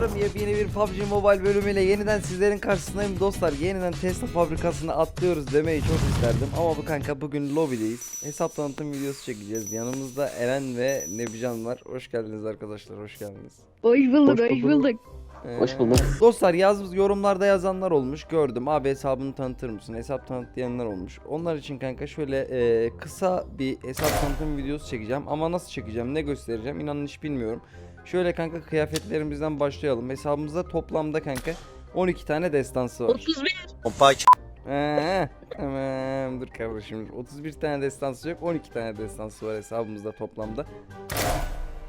dostlarım yepyeni bir PUBG Mobile bölümüyle yeniden sizlerin karşısındayım dostlar. Yeniden Tesla fabrikasına atlıyoruz demeyi çok isterdim ama bu kanka bugün lobideyiz. Hesap tanıtım videosu çekeceğiz. Yanımızda Eren ve Nebican var. Hoş geldiniz arkadaşlar, hoş geldiniz. Hoş bulduk, Hoş hoş bulduk. Ee, Hoş bulduk. Dostlar yaz, yorumlarda yazanlar olmuş gördüm. Abi hesabını tanıtır mısın? Hesap tanıt diyenler olmuş. Onlar için kanka şöyle e, kısa bir hesap tanıtım videosu çekeceğim. Ama nasıl çekeceğim, ne göstereceğim inanın hiç bilmiyorum. Şöyle kanka kıyafetlerimizden başlayalım. Hesabımızda toplamda kanka 12 tane destansı var. 31. Ee, tamam dur kardeşim. 31 tane destansı yok. 12 tane destansı var hesabımızda toplamda.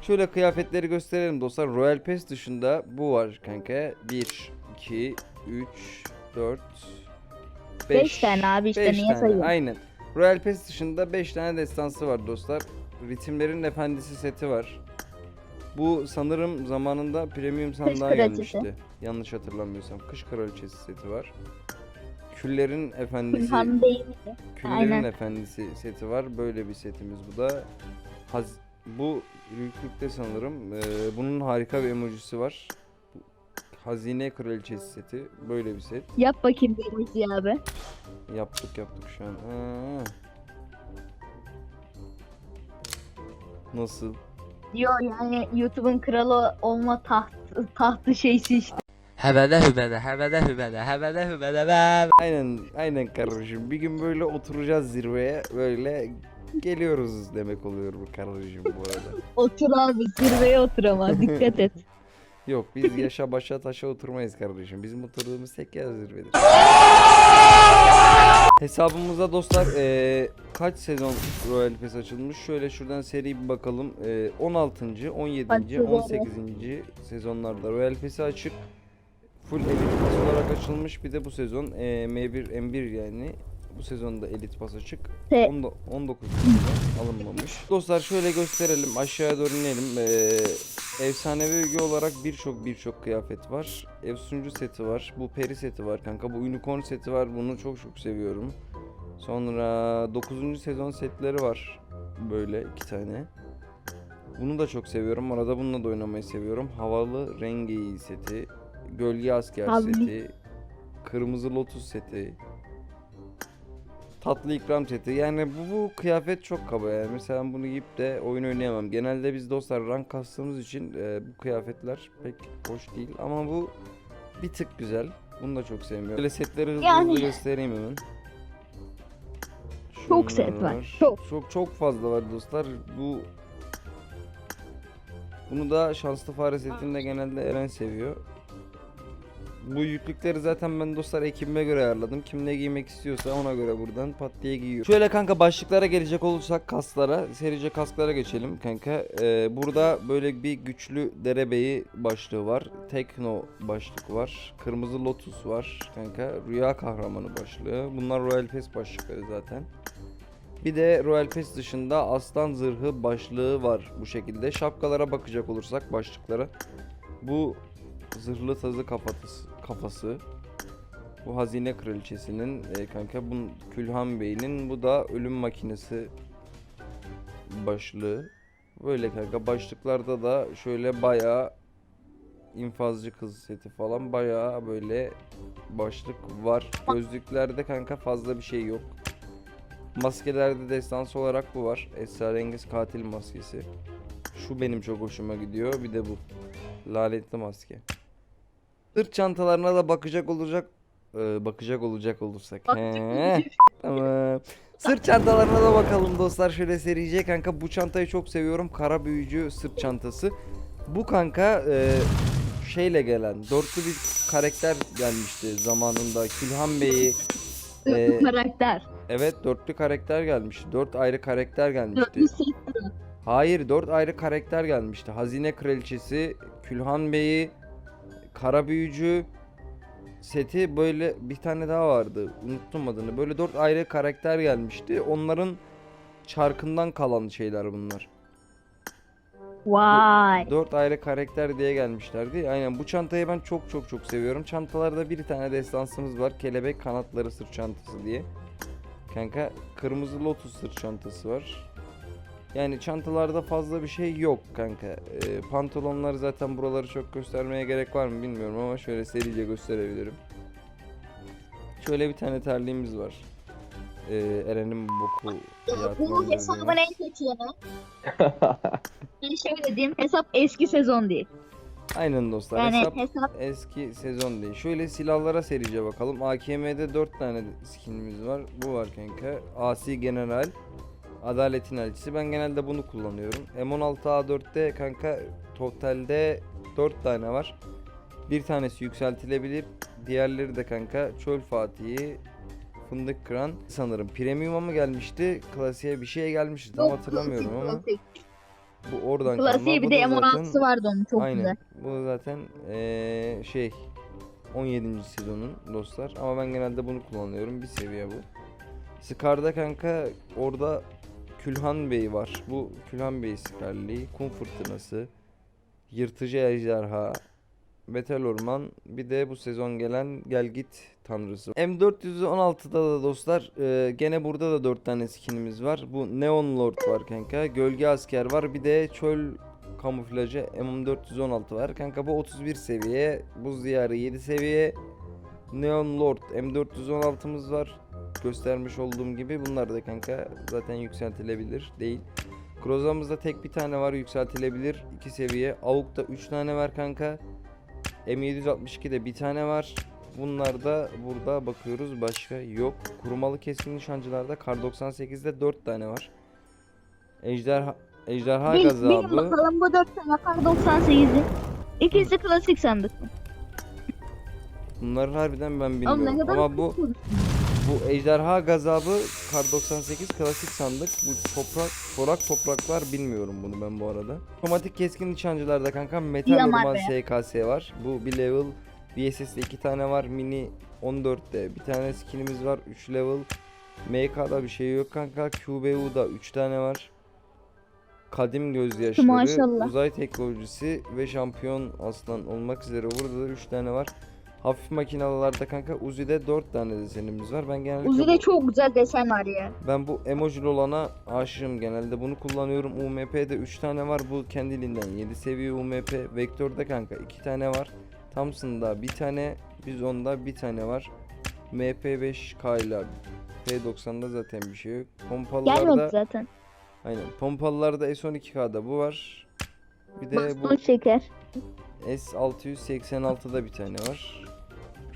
Şöyle kıyafetleri gösterelim dostlar. Royal Pass dışında bu var kanka. 1, 2, 3, 4, 5. 5 tane abi işte niye sayıyorsun? Aynen. Royal Pass dışında 5 tane destansı var dostlar. Ritimlerin Efendisi seti var. Bu sanırım zamanında premium sandığa Kraliçesi. gelmişti. Yanlış hatırlamıyorsam. Kış Kraliçesi seti var. Küllerin Efendisi Külhan? Küllerin Aynen. Efendisi seti var. Böyle bir setimiz bu da. Haz bu büyüklükte sanırım. Ee, bunun harika bir emojisi var. Hazine Kraliçesi seti. Böyle bir set. Yap bakayım bir emoji abi. Yaptık yaptık şu an. Ha. Nasıl? Diyor yani YouTube'un kralı olma taht, tahtı şeysi işte. Hebede hübede, hebede hübede, hebede hübede be. Aynen aynen kardeşim. Bir gün böyle oturacağız zirveye. Böyle geliyoruz demek oluyor bu kardeşim bu arada. Otur abi zirveye otur ama dikkat et. Yok biz yaşa başa taşa oturmayız kardeşim. Bizim oturduğumuz tek yer zirvedir. Hesabımızda dostlar eee, kaç sezon Royal Pass açılmış? Şöyle şuradan seri bir bakalım. Eee, 16. 17. Açılıyor. 18. sezonlarda Royal Pass'i açık. Full Pass olarak açılmış. Bir de bu sezon eee, M1 M1 yani. Bu sezonda Elite Pass açık. Onda, 19 sezon alınmamış. Dostlar şöyle gösterelim. Aşağıya doğru inelim. Eee efsanevi öge olarak birçok birçok kıyafet var. Efsuncu seti var. Bu peri seti var kanka. Bu unicorn seti var. Bunu çok çok seviyorum. Sonra 9. sezon setleri var. Böyle iki tane. Bunu da çok seviyorum. Arada bununla da oynamayı seviyorum. Havalı rengeyi seti. Gölge asker Havli. seti. Kırmızı lotus seti. Tatlı ikram seti. Yani bu, bu kıyafet çok kaba yani. Mesela ben bunu giyip de oyun oynayamam. Genelde biz dostlar rank kastığımız için e, bu kıyafetler pek hoş değil. Ama bu bir tık güzel. Bunu da çok sevmiyorum. Böyle setleri hızlı Yani. hızlı göstereyim hemen. Çok Şunlar set var, çok. Çok çok fazla var dostlar. Bu bunu da şanslı fare setinde genelde Eren seviyor. Bu yüklükleri zaten ben dostlar ekibime göre ayarladım. Kim ne giymek istiyorsa ona göre buradan pat diye giyiyor. Şöyle kanka başlıklara gelecek olursak kaslara, serice kasklara geçelim kanka. Ee, burada böyle bir güçlü derebeyi başlığı var. Tekno başlık var. Kırmızı lotus var kanka. Rüya kahramanı başlığı. Bunlar Royal Pass başlıkları zaten. Bir de Royal Pass dışında aslan zırhı başlığı var bu şekilde. Şapkalara bakacak olursak başlıklara. Bu zırhlı tazı kafası, kafası. Bu hazine kraliçesinin e, kanka bu Külhan Bey'in bu da ölüm makinesi başlığı. Böyle kanka başlıklarda da şöyle bayağı infazcı kız seti falan bayağı böyle başlık var. Gözlüklerde kanka fazla bir şey yok. Maskelerde destansı olarak bu var. Esrarengiz katil maskesi. Şu benim çok hoşuma gidiyor. Bir de bu. Lanetli maske. Sırt çantalarına da bakacak olacak Ee, bakacak olacak olursak. He, tamam. Sırt çantalarına da bakalım dostlar. Şöyle serice kanka bu çantayı çok seviyorum. Kara büyücü sırt çantası. Bu kanka e, şeyle gelen dörtlü bir karakter gelmişti zamanında. Külhan Bey'i Dörtlü Ee, karakter. Evet dörtlü karakter gelmişti. Dört ayrı karakter gelmişti. Hayır dört ayrı karakter gelmişti. Hazine Kraliçesi, Külhan Bey'i, Kara Büyücü seti böyle bir tane daha vardı. Unuttum adını. Böyle dört ayrı karakter gelmişti. Onların çarkından kalan şeyler bunlar. Vay. Dört ayrı karakter diye gelmişlerdi. Aynen bu çantayı ben çok çok çok seviyorum. Çantalarda bir tane destansımız var. Kelebek kanatları sırt çantası diye. Kanka kırmızı lotus sırt çantası var. Yani çantalarda fazla bir şey yok kanka. Ee, pantolonlar zaten buraları çok göstermeye gerek var mı bilmiyorum ama şöyle serice gösterebilirim. Şöyle bir tane terliğimiz var. Ee, Eren'in boku Bu yatmaz hesabın dediğimiz. en kötü yanı. Ben şöyle diyeyim hesap eski sezon değil. Aynen dostlar. Yani hesap hesap eski sezon değil. Şöyle silahlara serice bakalım. AKM'de 4 tane skinimiz var. Bu var kanka. Asi General. Adaletin elçisi. Ben genelde bunu kullanıyorum. M16A4'te kanka totalde 4 tane var. Bir tanesi yükseltilebilir. Diğerleri de kanka Çöl Fatih'i, Fındık Kıran sanırım. Premium'a mı gelmişti? Klasiğe bir şeye gelmişti. Tam Yok, hatırlamıyorum klasik, ama klasik. bu oradan Klasiğe bir de da M16'sı zaten- vardı onun çok Aynen. güzel. Bu zaten eee, şey 17. sezonun dostlar ama ben genelde bunu kullanıyorum. Bir seviye bu. Scar'da kanka orada Külhan Bey var. Bu Külhan Bey Scar'li, Kum Fırtınası, Yırtıcı Ejderha, Metal Orman, bir de bu sezon gelen Gelgit Tanrısı. M416'da da dostlar eee, gene burada da 4 tane skinimiz var. Bu Neon Lord var kanka, Gölge Asker var, bir de Çöl kamuflajı M416 var. Kanka bu 31 seviye. Buz diyarı 7 seviye. Neon Lord M416'mız var. Göstermiş olduğum gibi bunlar da kanka zaten yükseltilebilir değil. Krozamızda tek bir tane var yükseltilebilir 2 seviye. Avuk'ta 3 tane var kanka. M762'de bir tane var. Bunlar da burada bakıyoruz başka yok. Kurumalı keskin nişancılarda Kar 98'de 4 tane var. Ejderha Ejderha Bil, bilin gazabı. bakalım bu 4 tane kar 98'i. İkisi klasik sandık mı? Bunları harbiden ben bilmiyorum. Ama bu. Bu ejderha gazabı Kar 98 klasik sandık. Bu toprak çorak topraklar bilmiyorum bunu ben bu arada. Otomatik keskin nişancılarda kanka metal orman. SKS var. Bu bir level VSS'de iki tane var. Mini 14'te bir tane skinimiz var. 3 level. MK'da bir şey yok kanka. QBU'da 3 tane var. Kadim gözyaşları, Maşallah. uzay teknolojisi ve şampiyon aslan olmak üzere burada da 3 tane var. Hafif makinalılarda kanka Uzi'de 4 tane desenimiz var. Ben genellikle Uzi'de bu- çok güzel desen var ya. ben bu emojili olana aşığım genelde. Bunu kullanıyorum. UMP'de 3 tane var. Bu kendiliğinden 7 seviye UMP. Vektörde kanka 2 tane var. Thompson'da bir tane. Bizon'da bir tane var. MP5K ile P90'da zaten bir şey yok. Gelmedi Pompalılarda zaten. aynen. Pompalılarda S12K'da bu var. Bir de bu Baston şeker. S686'da bir tane var.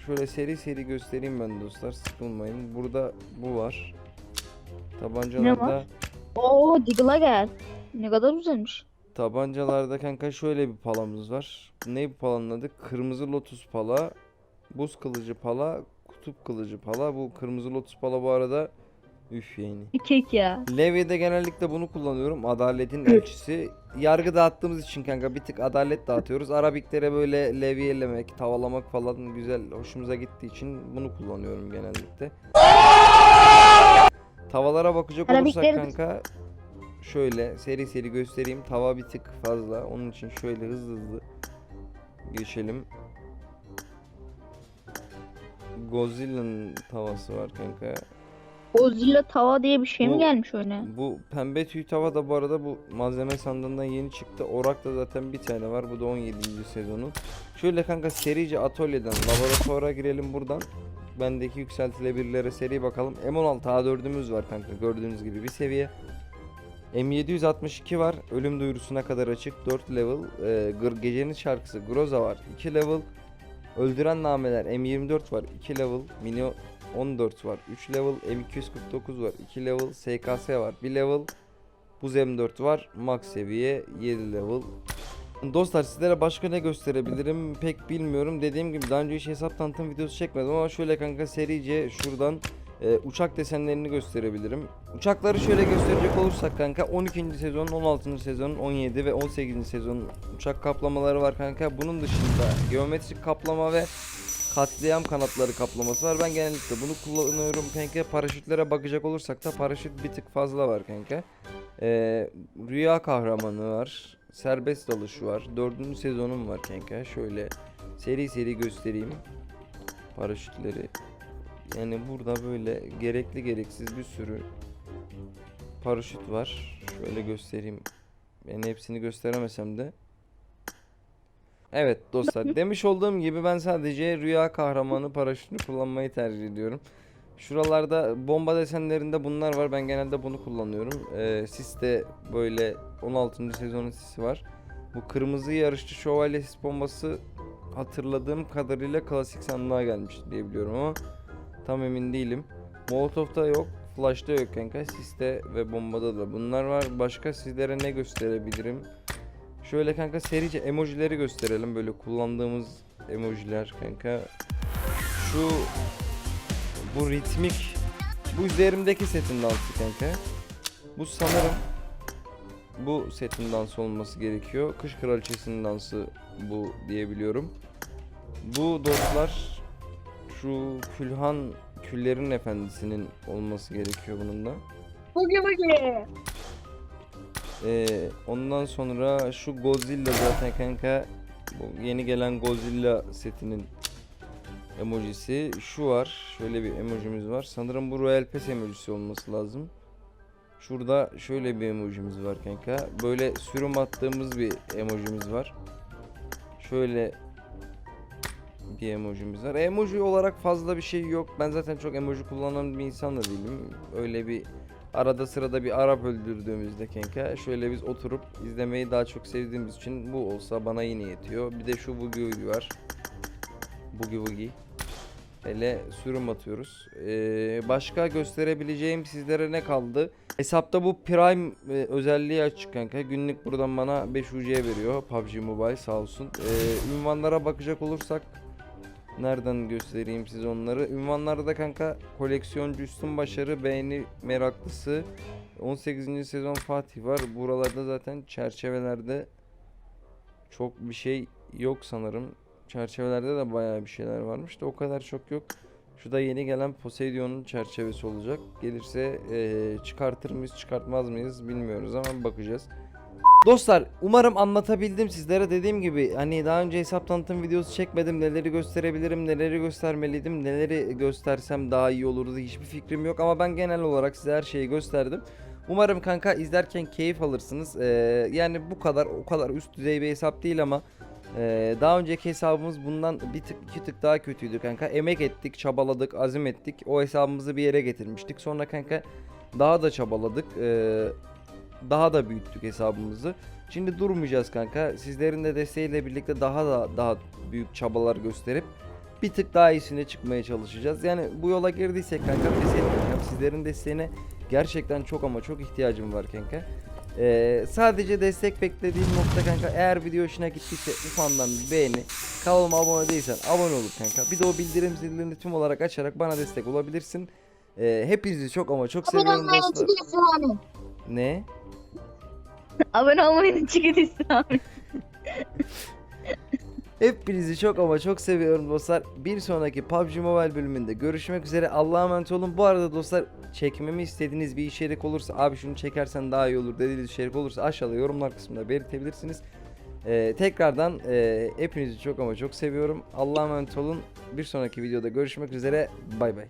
Şöyle seri seri göstereyim ben dostlar sıkılmayın. Burada bu var. Tabancalarda Oo Diggle'a gel. Ne kadar güzelmiş. tabancalarda kanka şöyle bir palamız var. Ne bu palanın adı? Kırmızı lotus pala, buz kılıcı pala, kutup kılıcı pala. Bu kırmızı lotus pala bu arada üf yani. Bir kek ya. Levy'de genellikle bunu kullanıyorum. Adaletin elçisi. Yargı dağıttığımız için kanka bir tık adalet dağıtıyoruz. Arabiklere böyle levyelemek, tavalamak falan güzel hoşumuza gittiği için bunu kullanıyorum genellikle. Tavalara bakacak olursak Arabikleri- kanka şöyle seri seri göstereyim. Tava bir tık fazla. Onun için şöyle hızlı hızlı geçelim. Godzilla'nın tavası var kanka. Godzilla tava diye bir şey mi Bu- gelmiş öyle? Bu pembe tüy tava da bu arada bu malzeme sandığından yeni çıktı. Orak'ta zaten bir tane var. Bu da 17. sezonun. Şöyle kanka serice atölyeden laboratuvara girelim buradan. Bendeki yükseltilebilirlere seri bakalım. M16 A4'ümüz var kanka gördüğünüz gibi bir seviye. M762 var. Ölüm duyurusuna kadar açık. 4 level. Ee, Gır- gecenin şarkısı Groza var. 2 level. Öldüren nameler M24 var. 2 level. Mini 14 var. 3 level. M249 var. 2 level. SKS var. 1 level. Buz M4 var. Max seviye 7 level. Dostlar sizlere başka ne gösterebilirim pek bilmiyorum. Dediğim gibi daha önce hiç hesap tanıtım videosu çekmedim ama şöyle kanka serice şuradan e, uçak desenlerini gösterebilirim. Uçakları şöyle gösterecek olursak kanka 12. sezonun 16. sezonun 17 ve 18. sezonun uçak kaplamaları var kanka. Bunun dışında geometrik kaplama ve katliam kanatları kaplaması var. Ben genellikle bunu kullanıyorum kanka. Paraşütlere bakacak olursak da paraşüt bir tık fazla var kanka. Ee, rüya kahramanı var. Serbest dalış var. Dördüncü sezonum var kanka. Şöyle seri seri göstereyim. Paraşütleri. Yani burada böyle gerekli gereksiz bir sürü paraşüt var. Şöyle göstereyim. Ben hepsini gösteremesem de. Evet dostlar demiş olduğum gibi ben sadece rüya kahramanı paraşütünü kullanmayı tercih ediyorum. Şuralarda bomba desenlerinde bunlar var. Ben genelde bunu kullanıyorum. Ee, sis de böyle 16. sezonun sisi var. Bu kırmızı yarışçı şövalye sis bombası hatırladığım kadarıyla klasik sandığa gelmiş diye biliyorum ama tam emin değilim. Molotov'da yok, Flash'ta yok kanka. Siste ve bombada da bunlar var. Başka sizlere ne gösterebilirim? Şöyle kanka serice emojileri gösterelim. Böyle kullandığımız emojiler kanka. Şu bu ritmik bu üzerimdeki setin dansı kanka. Bu sanırım bu setin dansı olması gerekiyor. Kış Kraliçesi'nin dansı bu diyebiliyorum. Bu dostlar şu Külhan Küllerin Efendisi'nin olması gerekiyor bunun da. Bugi bugi. Ee, ondan sonra şu Godzilla zaten kanka bu yeni gelen Godzilla setinin emojisi. Şu var. Şöyle bir emojimiz var. Sanırım bu Royal Pass emojisi olması lazım. Şurada şöyle bir emojimiz var kanka. Böyle sürüm attığımız bir emojimiz var. Şöyle bir emojimiz var. Emoji olarak fazla bir şey yok. Ben zaten çok emoji kullanan bir insan da değilim. Öyle bir arada sırada bir Arap öldürdüğümüzde kanka şöyle biz oturup izlemeyi daha çok sevdiğimiz için bu olsa bana yine yetiyor. Bir de şu Boogie Woogie var. Boogie Woogie. Hele sürüm atıyoruz. Ee, başka gösterebileceğim sizlere ne kaldı? Hesapta bu Prime e, özelliği açık kanka. Günlük buradan bana 5 UC veriyor PUBG Mobile sağ olsun. Ee, ünvanlara bakacak olursak Nereden göstereyim size onları? Ünvanlarda kanka koleksiyoncu üstün başarı beğeni meraklısı 18. sezon Fatih var. Buralarda zaten çerçevelerde çok bir şey yok sanırım. Çerçevelerde de bayağı bir şeyler varmış da o kadar çok yok. Şu da yeni gelen Poseidon'un çerçevesi olacak. Gelirse eee, çıkartır mıyız çıkartmaz mıyız bilmiyoruz ama bakacağız. Dostlar umarım anlatabildim sizlere. Dediğim gibi hani daha önce hesap tanıtım videosu çekmedim. Neleri gösterebilirim neleri göstermeliydim neleri göstersem daha iyi olurdu hiçbir fikrim yok. Ama ben genel olarak size her şeyi gösterdim. Umarım kanka izlerken keyif alırsınız. Ee, yani bu kadar o kadar üst düzey bir hesap değil ama ee, daha önceki hesabımız bundan bir tık iki tık daha kötüydü kanka. Emek ettik çabaladık azim ettik. O hesabımızı bir yere getirmiştik. Sonra kanka daha da çabaladık. Ee, daha da büyüttük hesabımızı. Şimdi durmayacağız kanka. Sizlerin de desteğiyle birlikte daha da daha büyük çabalar gösterip bir tık daha iyisine çıkmaya çalışacağız. Yani bu yola girdiysek kanka pes etmeyeceğim. Sizlerin desteğine gerçekten çok ama çok ihtiyacım var kanka. Ee, sadece destek beklediğim nokta kanka eğer video hoşuna gittiyse ufandan bir beğeni kanalıma abone değilsen abone ol kanka bir de o bildirim zilini tüm olarak açarak bana destek olabilirsin Ee, hepinizi çok ama çok seviyorum dostlar ne? Abone olmayı çıkın abi. Hepinizi çok ama çok seviyorum dostlar. Bir sonraki PUBG Mobile bölümünde görüşmek üzere. Allah'a emanet olun. Bu arada dostlar çekmemi istediğiniz bir içerik olursa abi şunu çekersen daha iyi olur dediğiniz içerik olursa aşağıda yorumlar kısmında belirtebilirsiniz. Ee, tekrardan e, hepinizi çok ama çok seviyorum. Allah'a emanet olun. Bir sonraki videoda görüşmek üzere. Bay bay.